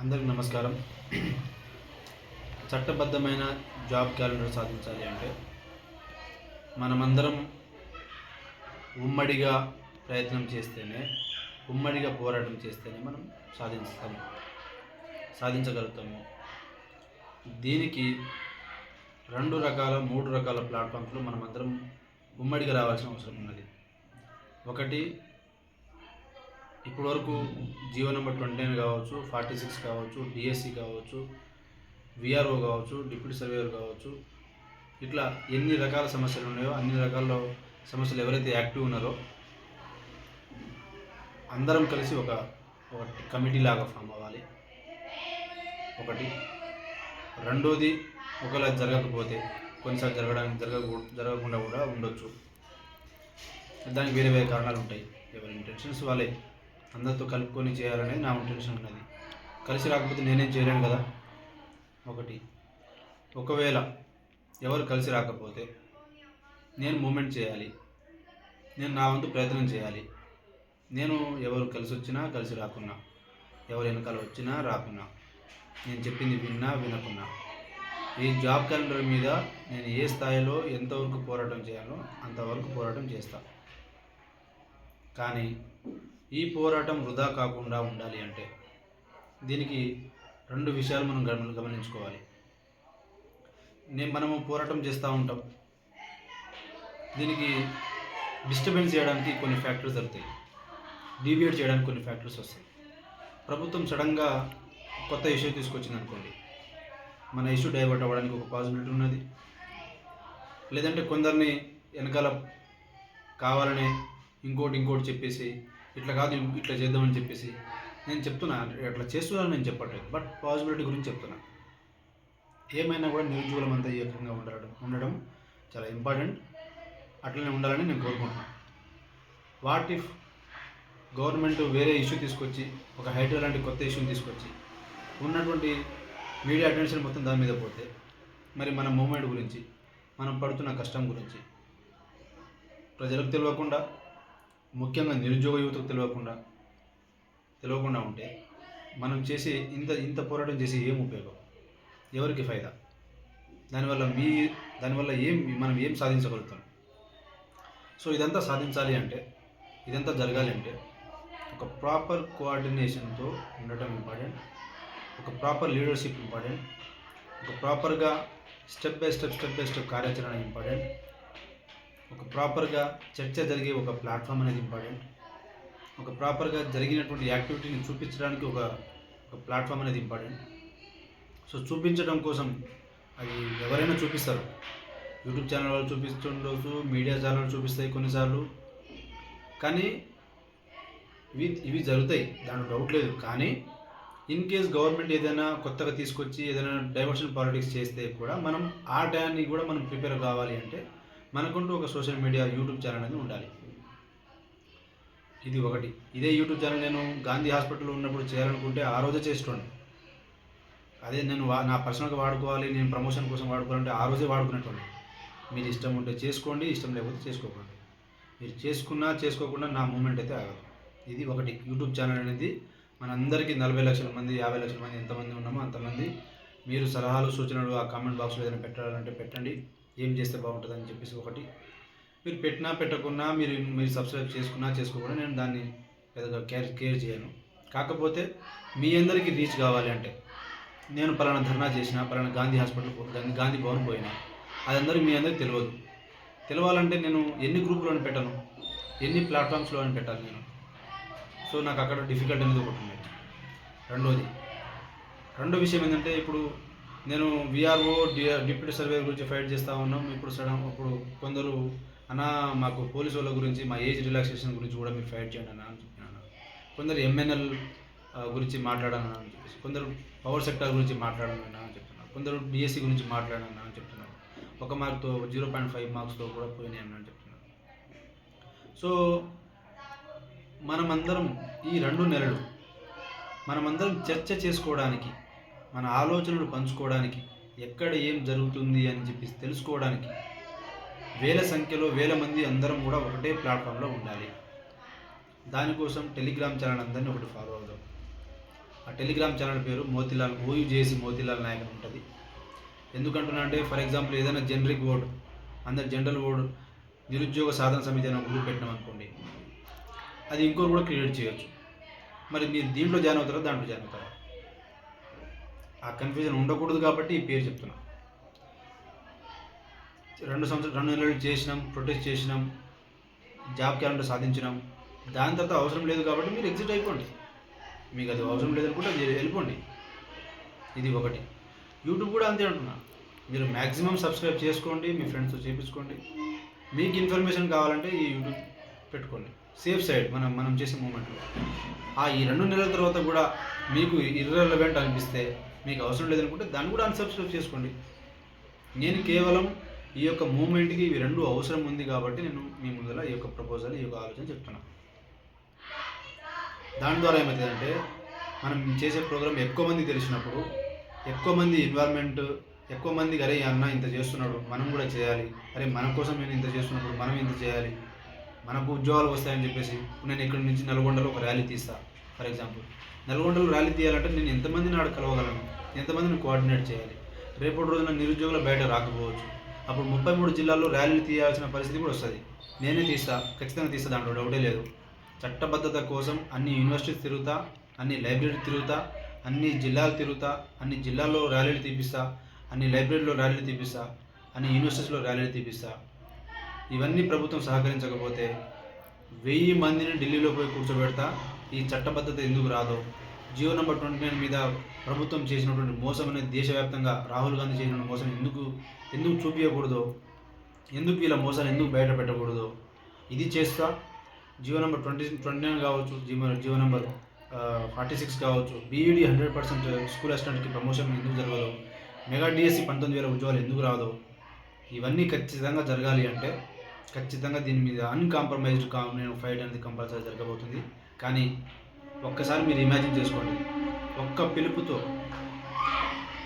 అందరికి నమస్కారం. చట్టబద్ధమైన జాబ్ క్యాలెండర్ సాధించాలి అంటే మనమందరం ఉమ్మడిగా ప్రయత్నం చేస్తేనే ఉమ్మడిగా పోరాటం చేస్తేనే మనం సాధిస్తాము సాధించగలుగుతాము. దీనికి రెండు రకాల మూడు రకాల ప్లాట్ఫామ్స్లో మనమందరం ఉమ్మడిగా రావాల్సిన అవసరం ఉన్నది. ఒకటి ఇప్పటి వరకు జియో నెంబర్ ట్వంటీ నైన్ కావచ్చు ఫార్టీ సిక్స్ కావచ్చు డిఎస్సి కావచ్చు విఆర్ఓ కావచ్చు డిప్యూటీ సర్వేయర్ కావచ్చు ఇట్లా ఎన్ని రకాల సమస్యలు ఉన్నాయో అన్ని రకాల సమస్యలు ఎవరైతే యాక్టివ్ ఉన్నారో అందరం కలిసి ఒక ఒక కమిటీ లాగా ఫామ్ అవ్వాలి. ఒకటి. రెండోది ఒకవేళ జరగకపోతే కొన్నిసార్లు జరగడానికి జరగ జరగకుండా కూడా ఉండొచ్చు. దానికి వేరే వేరే కారణాలు ఉంటాయి. ఎవరి ఇంటెన్షన్స్ వాళ్ళే. అందరితో కలుపుకొని చేయాలనేది నా ఇంటెన్షన్ ఉన్నది. కలిసి రాకపోతే నేనేం చేయలేను కదా? ఒకటి. ఒకవేళ ఎవరు కలిసి రాకపోతే నేను మూమెంట్ చేయాలి. నేను నా వంతు ప్రయత్నం చేయాలి. నేను ఎవరు కలిసి వచ్చినా కలిసి రాకున్నా. ఎవరు వెనకాల వచ్చినా రాకున్నా. నేను చెప్పింది విన్నా వినకున్నా. ఈ జాబ్ క్యాలెండర్ మీద నేను ఏ స్థాయిలో ఎంతవరకు పోరాటం చేయాలో అంతవరకు పోరాటం చేస్తా. కానీ ఈ పోరాటం వృధా కాకుండా ఉండాలి అంటే దీనికి రెండు విషయాలు మనం గమనించుకోవాలి. నేను మనము పోరాటం చేస్తూ ఉంటాం. దీనికి డిస్టర్బెన్స్ చేయడానికి కొన్ని ఫ్యాక్టర్స్ జరుగుతాయి. డీవియేట్ చేయడానికి కొన్ని ఫ్యాక్టర్స్ వస్తాయి. ప్రభుత్వం సడన్గా కొత్త ఇష్యూ తీసుకొచ్చింది అనుకోండి. మన ఇష్యూ డైవర్ట్ అవ్వడానికి ఒక పాసిబిలిటీ ఉన్నది. లేదంటే కొందరిని వెనకాల కావాలని ఇంకోటి ఇంకోటి చెప్పేసి ఇట్లా కాదు ఇట్లా చేద్దామని చెప్పేసి నేను చెప్తున్నా. అట్లా చేస్తున్నాను నేను చెప్పట్లేదు. బట్ పాజిబిలిటీ గురించి చెప్తున్నా. ఏమైనా కూడా నిరుద్యోగులం అంతా ఏకంగా ఉండడం ఉండడం చాలా ఇంపార్టెంట్. అట్లనే ఉండాలని నేను కోరుకుంటున్నాను వాట్ ఇఫ్ గవర్నమెంట్ వేరే ఇష్యూ తీసుకొచ్చి ఒక హైడ్రో లాంటి కొత్త ఇష్యూని తీసుకొచ్చి ఉన్నటువంటి మీడియా అటెన్షన్ మొత్తం దాని మీద పోతే మరి మన మూమెంట్ గురించి మనం పడుతున్న కష్టం గురించి ప్రజలకు తెలియకుండా ముఖ్యంగా నిరుద్యోగ యువతకు తెలియకుండా తెలియకుండా ఉంటే మనం చేసే ఇంత ఇంత పోరాటం చేసి ఏం ఉపయోగం? ఎవరికి ఫైదా? దానివల్ల మీ దానివల్ల ఏం మనం ఏం సాధించగలుగుతాం? సో ఇదంతా సాధించాలి అంటే ఇదంతా జరగాలి అంటే ఒక ప్రాపర్ కోఆర్డినేషన్తో ఉండటం ఇంపార్టెంట్. ఒక ప్రాపర్ లీడర్షిప్ ఇంపార్టెంట్. ఒక ప్రాపర్గా step by step step by step కార్యాచరణ ఇంపార్టెంట్. ఒక ప్రాపర్గా చర్చ జరిగే ఒక ప్లాట్ఫామ్ అనేది ఇంపార్టెంట్. ఒక ప్రాపర్గా జరిగినటువంటి యాక్టివిటీని చూపించడానికి ఒక ఒక ప్లాట్ఫామ్ అనేది ఇంపార్టెంట్. సో చూపించడం కోసం అది ఎవరైనా చూపిస్తారు. యూట్యూబ్ ఛానల్ వాళ్ళు చూపిస్తుండొచ్చు మీడియా ఛానల్ చూపిస్తాయి కొన్నిసార్లు. కానీ ఇవి ఇవి జరుగుతాయి దాని డౌట్ లేదు. కానీ ఇన్ కేస్ గవర్నమెంట్ ఏదైనా కొత్తగా తీసుకొచ్చి ఏదైనా డైవర్షన్ పాలిటిక్స్ చేస్తే కూడా మనం ఆ టైంని కూడా మనం ప్రిపేర్ కావాలి అంటే మనకుంటూ ఒక సోషల్ మీడియా యూట్యూబ్ ఛానల్ అనేది ఉండాలి. ఇది ఒకటి. ఇదే యూట్యూబ్ ఛానల్ నేను గాంధీ హాస్పిటల్లో ఉన్నప్పుడు చేయాలనుకుంటే ఆ రోజే చేస్తుండే అదే నేను వా నా పర్సనల్గా వాడుకోవాలి నేను ప్రమోషన్ కోసం వాడుకోవాలంటే ఆ రోజే వాడుకునేటువంటి మీరు ఇష్టం ఉంటే చేసుకోండి ఇష్టం లేకపోతే చేసుకోకండి. మీరు చేసుకున్నా చేసుకోకుండా నా మూమెంట్ అయితే ఆగదు. ఇది ఒకటి. యూట్యూబ్ ఛానల్ అనేది మనందరికీ నలభై లక్షల మంది యాభై లక్షల మంది ఎంతమంది ఉన్నామో అంతమంది మీరు సలహాలు సూచనలు ఆ కామెంట్ బాక్స్లో ఏదైనా పెట్టాలంటే పెట్టండి. ఏం చేస్తే బాగుంటుందని చెప్పేసి ఒకటి. మీరు పెట్టినా పెట్టకున్నా మీరు మీరు సబ్స్క్రైబ్ చేసుకున్నా చేసుకోకుండా నేను దాన్ని పెద్దగా కేర్ కేర్ చేయను. కాకపోతే మీ అందరికీ రీచ్ కావాలి అంటే నేను పలానా ధర్నా చేసిన పలానా గాంధీ హాస్పిటల్ పోయి గాంధీ గాంధీ భవన్ పోయినా అది అందరికీ మీ అందరికీ తెలియదు. తెలవాలంటే నేను ఎన్ని గ్రూపులను పెట్టను ఎన్ని ప్లాట్ఫామ్స్లో అని పెట్టాలి నేను. సో నాకు అక్కడ డిఫికల్ట్ అనేది ఒకటి ఉంది రెండోది రెండో విషయం ఏంటంటే ఇప్పుడు నేను విఆర్ఓ డిప్యూటీ సర్వే గురించి ఫైట్ చేస్తూ ఉన్నాం. ఇప్పుడు సడన్ ఇప్పుడు కొందరు అన్న మాకు పోలీసు వాళ్ళ గురించి మా ఏజ్ రిలాక్సేషన్ గురించి కూడా మీరు ఫైట్ చేయండి అన్న అని చెప్పినాను కొందరు ఎంఎన్ఎల్ గురించి మాట్లాడాను అని చెప్పేసి కొందరు పవర్ సెక్టర్ గురించి మాట్లాడాను అని చెప్తున్నారు కొందరు డిఎస్సి గురించి మాట్లాడాను అని చెప్తున్నారు ఒక మార్క్తో జీరో పాయింట్ ఫైవ్ మార్క్స్తో కూడా పోయినాయి అని చెప్తున్నారు సో మనమందరం ఈ రెండు నెలలు మనమందరం చర్చ చేసుకోవడానికి మన ఆలోచనలు పంచుకోవడానికి ఎక్కడ ఏం జరుగుతుంది అని చెప్పి తెలుసుకోవడానికి వేల సంఖ్యలో వేల మంది అందరం కూడా ఒకటే ప్లాట్ఫామ్లో ఉండాలి. దానికోసం టెలిగ్రామ్ ఛానల్ అందరినీ ఒకటి ఫాలో అవుదాం. ఆ టెలిగ్రామ్ ఛానల్ పేరు మోతిలాల్ ఓయూ చేసి మోతిలాల్ నాయక్ ఉంటుంది. ఎందుకంటున్నా అంటే ఫర్ ఎగ్జాంపుల్ ఏదైనా జనరిక్ వర్డ్ అందరు జనరల్ వర్డ్ నిరుద్యోగ సాధన సమితి అనే గ్రూప్ పెట్టినాం అనుకోండి అది ఇంకోరు కూడా క్రియేట్ చేయొచ్చు. మరి మీరు దీంట్లో జాయిన్ అవుతారా దాంట్లో జాయిన్ అవుతారా? ఆ కన్ఫ్యూజన్ ఉండకూడదు కాబట్టి ఈ పేరు చెప్తున్నా. రెండు సంవత్సరాలు రెండు నెలలు చేసినాం ప్రొటెస్ట్ చేసినాం జాబ్ క్యాలెండర్ సాధించినాం. దాని తర్వాత అవసరం లేదు కాబట్టి మీరు ఎగ్జిట్ అయిపోండి. మీకు అది అవసరం లేదనుకుంటే మీరు వెళ్ళిపోండి. ఇది ఒకటి. యూట్యూబ్ కూడా అంతే అంటున్నా. మీరు మ్యాక్సిమం సబ్స్క్రైబ్ చేసుకోండి మీ ఫ్రెండ్స్తో చేపించుకోండి. మీకు ఇన్ఫర్మేషన్ కావాలంటే ఈ యూట్యూబ్ పెట్టుకోండి. సేఫ్ సైడ్ మనం మనం చేసే మూమెంట్లో ఆ ఈ రెండు నెలల తర్వాత కూడా మీకు ఇర్రెలవెంట్ అనిపిస్తే మీకు అవసరం లేదనుకుంటే దాన్ని కూడా అన్సబ్స్క్రైబ్ చేసుకోండి. నేను కేవలం ఈ యొక్క మూమెంట్కి ఇవి రెండు అవసరం ఉంది కాబట్టి నేను మీ ముందర ఈ యొక్క ప్రపోజల్ ఈ యొక్క ఆలోచన చెప్తున్నాను దాని ద్వారా ఏమవుతుందంటే మనం చేసే ప్రోగ్రామ్ ఎక్కువ మంది తెలిసినప్పుడు ఎక్కువ మంది ఇన్వాల్వ్మెంట్ ఎక్కువ మందికి అరే అన్న ఇంత చేస్తున్నాడు మనం కూడా చేయాలి. అరే మన కోసం నేను ఇంత చేస్తున్నప్పుడు మనం ఇంత చేయాలి. మనకు ఉద్యోగాలు వస్తాయని చెప్పేసి నేను ఇక్కడి నుంచి నల్గొండలో ఒక ర్యాలీ తీస్తా. ఫర్ ఎగ్జాంపుల్ నల్గొండలో ర్యాలీ తీయాలంటే నేను ఎంతమందిని ఆడ కలవగలను? ఎంతమందిని కోఆర్డినేట్ చేయాలి? రేపటి రోజున నిరుద్యోగులు బయట రాకపోవచ్చు. అప్పుడు ముప్పై మూడు జిల్లాల్లో ర్యాలీలు తీయాల్సిన పరిస్థితి కూడా వస్తుంది. నేనే తీస్తా ఖచ్చితంగా తీస్తా దాంట్లో డౌటే లేదు. చట్టబద్ధత కోసం అన్ని యూనివర్సిటీస్ తిరుగుతా అన్ని లైబ్రరీ తిరుగుతా అన్ని జిల్లాలు తిరుగుతా అన్ని జిల్లాల్లో ర్యాలీలు తీపిస్తా అన్ని లైబ్రరీలో ర్యాలీలు తీపిస్తా అన్ని యూనివర్సిటీస్లో ర్యాలీలు తీపిస్తా. ఇవన్నీ ప్రభుత్వం సహకరించకపోతే వెయ్యి మందిని ఢిల్లీలో పోయి కూర్చోబెడతా ఈ చట్టబద్ధత ఎందుకు రాదో జియో నెంబర్ ట్వంటీ నైన్ మీద ప్రభుత్వం చేసినటువంటి మోసం అనేది దేశవ్యాప్తంగా రాహుల్ గాంధీ చేసిన మోసం ఎందుకు ఎందుకు చూపించకూడదో ఎందుకు ఇలా మోసాలు ఎందుకు బయట పెట్టకూడదు ఇది చేస్తా. GO number twenty twenty nine కావచ్చు GO GO number forty six కావచ్చు బీఈడి హండ్రెడ్ పర్సెంట్ స్కూల్ అసిస్టెంట్కి ప్రమోషన్ ఎందుకు జరగదు మెగా డిఎస్సి పంతొమ్మిది వేల ఉద్యోగాలు ఎందుకు రాదు ఇవన్నీ ఖచ్చితంగా జరగాలి అంటే ఖచ్చితంగా దీని మీద అన్కాంప్రమైజ్డ్ కా నేను ఫైట్ అనేది కంపల్సరీ జరగబోతుంది. కానీ ఒక్కసారి మీరు ఇమాజిన్ చేసుకోండి. ఒక్క పిలుపుతో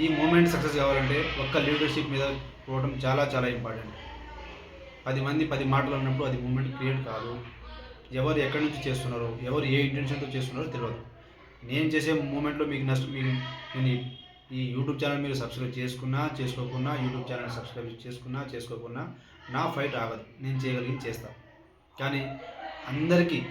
ఈ మూమెంట్ సక్సెస్ కావాలంటే ఒక్క లీడర్షిప్ మీద పోవడం చాలా చాలా ఇంపార్టెంట్ పది మంది పది మాటలు అన్నప్పుడు అది మూమెంట్ క్రియేట్ కాదు. ఎవరు ఎక్కడి నుంచి చేస్తున్నారో ఎవరు ఏ ఇంటెన్షన్తో చేస్తున్నారో తెలియదు నేను చేసే మూమెంట్లో మీకు నష్టం మీకు నేను ఈ- యూట్యూబ్ ఛానల్ మీరు సబ్స్క్రైబ్ చేసుకున్నా చేసుకోకున్నా యూట్యూబ్ ఛానల్ సబ్స్క్రైబ్ చేసుకున్నా చేసుకోకున్నా నా ఫైట్ ఆగదు. నేను చేయగలిగింది చేస్తాను కానీ అందరికీ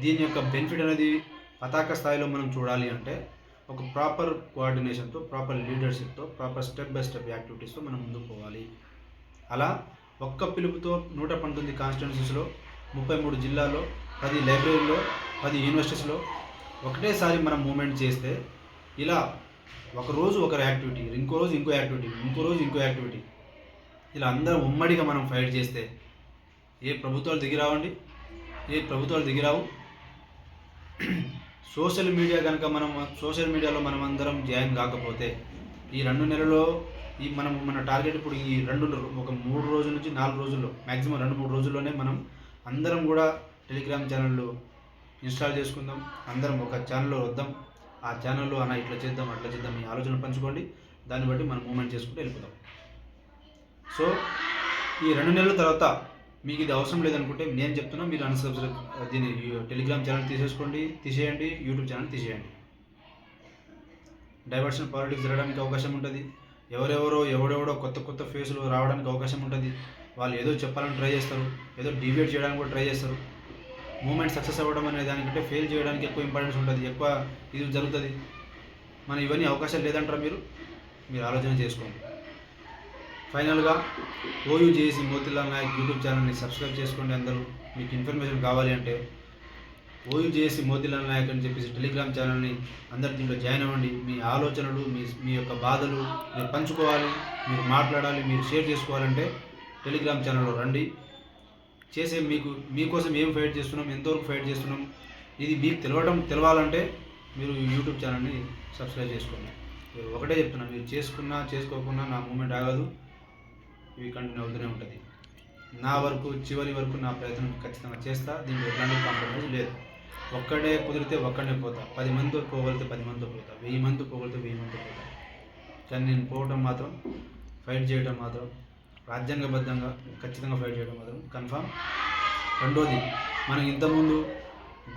దీని యొక్క బెనిఫిట్ అనేది పతాక స్థాయిలో మనం చూడాలి అంటే ఒక ప్రాపర్ కోఆర్డినేషన్తో ప్రాపర్ లీడర్షిప్తో ప్రాపర్ స్టెప్ బై స్టెప్ యాక్టివిటీస్తో మనం ముందుకు పోవాలి. అలా ఒక్క పిలుపుతో నూట పంతొమ్మిది కాన్స్టిట్యున్సీస్లో ముప్పై మూడు జిల్లాల్లో పది లైబ్రరీలో పది యూనివర్సిటీస్లో ఒకటేసారి మనం మూమెంట్ చేస్తే ఇలా ఒక రోజు ఒక యాక్టివిటీ ఇంకో రోజు ఇంకో యాక్టివిటీ ఇంకో రోజు ఇంకో యాక్టివిటీ ఇలా అందరం ఉమ్మడిగా మనం ఫైట్ చేస్తే ఏ ప్రభుత్వాలు దిగిరావండి ఏ ప్రభుత్వాలు దిగిరావు సోషల్ మీడియా కనుక మనం సోషల్ మీడియాలో మనం అందరం జాయిన్ కాకపోతే ఈ రెండు నెలలో ఈ మనం మన టార్గెట్ ఇప్పుడు ఈ రెండు ఒక మూడు రోజుల నుంచి నాలుగు రోజుల్లో మ్యాక్సిమం రెండు మూడు రోజుల్లోనే మనం అందరం కూడా టెలిగ్రామ్ ఛానళ్ళు ఇన్స్టాల్ చేసుకుందాం. అందరం ఒక ఛానల్లో వద్దాం. ఆ ఛానల్లో అన్న ఇట్లా చేద్దాం అట్లా చేద్దాం మీ ఆలోచన పంచుకోండి. దాన్ని బట్టి మనం మూమెంట్ చేసుకుంటూ వెళ్ళిపోతాం. సో ఈ రెండు నెలల తర్వాత మీకు ఇది అవసరం లేదనుకుంటే నేను చెప్తున్నా మీరు అన్సబ్స్క్రైబ్ దీని టెలిగ్రామ్ ఛానల్ తీసేసుకోండి తీసేయండి యూట్యూబ్ ఛానల్ తీసేయండి. డైవర్షన్ పాలిటిక్స్ జరగడానికి అవకాశం ఉంటుంది. ఎవరెవరో ఎవడెవడో కొత్త కొత్త ఫేసులు రావడానికి అవకాశం ఉంటుంది. వాళ్ళు ఏదో చెప్పాలని ట్రై చేస్తారు ఏదో డిబేట్ చేయడానికి కూడా ట్రై చేస్తారు. మూమెంట్ సక్సెస్ అవ్వడం అనే దానికంటే ఫెయిల్ చేయడానికి ఎక్కువ ఇంపార్టెన్స్ ఉంటుంది ఎక్కువ ఇది జరుగుతుంది. మనం ఇవన్నీ అవకాశాలు లేదంటారా మీరు? మీరు ఆలోచన చేసుకోండి. ఫైనల్గా ఓయూ చేసి మోతిలాల్ నాయక్ యూట్యూబ్ ఛానల్ని సబ్స్క్రైబ్ చేసుకోండి అందరూ. మీకు ఇన్ఫర్మేషన్ కావాలి అంటే ఓయూ చేసి మోతిలాల్ నాయక్ అని చెప్పేసి టెలిగ్రామ్ ఛానల్ని అందరి దీంట్లో జాయిన్ అవ్వండి. మీ ఆలోచనలు మీ మీ యొక్క బాధలు మీరు పంచుకోవాలి మీరు మాట్లాడాలి మీరు షేర్ చేసుకోవాలంటే టెలిగ్రామ్ ఛానల్లో రండి. చేసే మీకు మీకోసం ఏం ఫైట్ చేస్తున్నాం ఎంతవరకు ఫైట్ చేస్తున్నాం ఇది మీకు తెలవడం తెలవాలంటే మీరు యూట్యూబ్ ఛానల్ని సబ్స్క్రైబ్ చేసుకోండి. మీరు ఒకటే చెప్తున్నా మీరు చేసుకున్నా చేసుకోకుండా నా మూమెంట్ ఆగదు. ఇవి కంటిన్యూ అవుతూనే ఉంటుంది. నా వరకు చివరి వరకు నా ప్రయత్నం ఖచ్చితంగా చేస్తా దీంట్లో ఎలాంటి కాంప్రమైజ్ లేదు. ఒక్కడే కుదిరితే ఒక్కడే పోతా. పది మందితో పోగలితే పది మందితో పోతా. వెయ్యి మందితో పోగలితే వెయ్యి మందితో పోతా. కానీ నేను పోవటం మాత్రం ఫైట్ చేయడం మాత్రం రాజ్యాంగబద్ధంగా ఖచ్చితంగా ఫైట్ చేయడం మాత్రం కన్ఫామ్ రెండోది మనం ఇంతకుముందు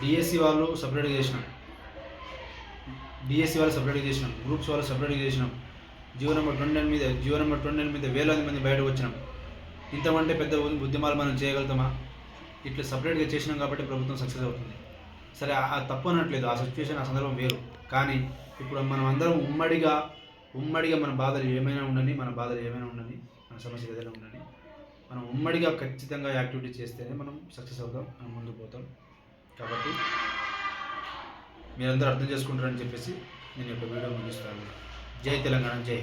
డిఎస్సి వాళ్ళు సపరేట్గా చేసినాం. డిఎస్సి వాళ్ళు సపరేట్గా చేసినాం. గ్రూప్స్ వాళ్ళు సపరేట్గా చేసినాం. జీవో నెంబర్ ట్వంటీ నైన్ మీద జియో నెంబర్ ట్వంటీ నైన్ మీద వేలాది మంది బయటకు వచ్చినాం. ఇంతమంటే పెద్ద ఉద్యమాలు మనం చేయగలుగుతామా? ఇట్లా సపరేట్గా చేసినాం కాబట్టి ప్రభుత్వం సక్సెస్ అవుతుంది. సరే ఆ- తప్పు అనట్లేదు. ఆ సిచ్యువేషన్ ఆ సందర్భం వేరు. కానీ ఇప్పుడు మనం అందరం ఉమ్మడిగా ఉమ్మడిగా మన బాధలు ఏమైనా ఉండని మన బాధలు ఏమైనా ఉండని మన సమస్యలు ఏదైనా ఉండని మనం ఉమ్మడిగా ఖచ్చితంగా యాక్టివిటీ చేస్తేనే మనం సక్సెస్ అవుతాం మనం ముందుకు పోతాం. కాబట్టి మీరందరూ అర్థం చేసుకుంటారని చెప్పేసి నేను యొక్క వీడియో ముగిస్తాను. జై తెలంగాణ జై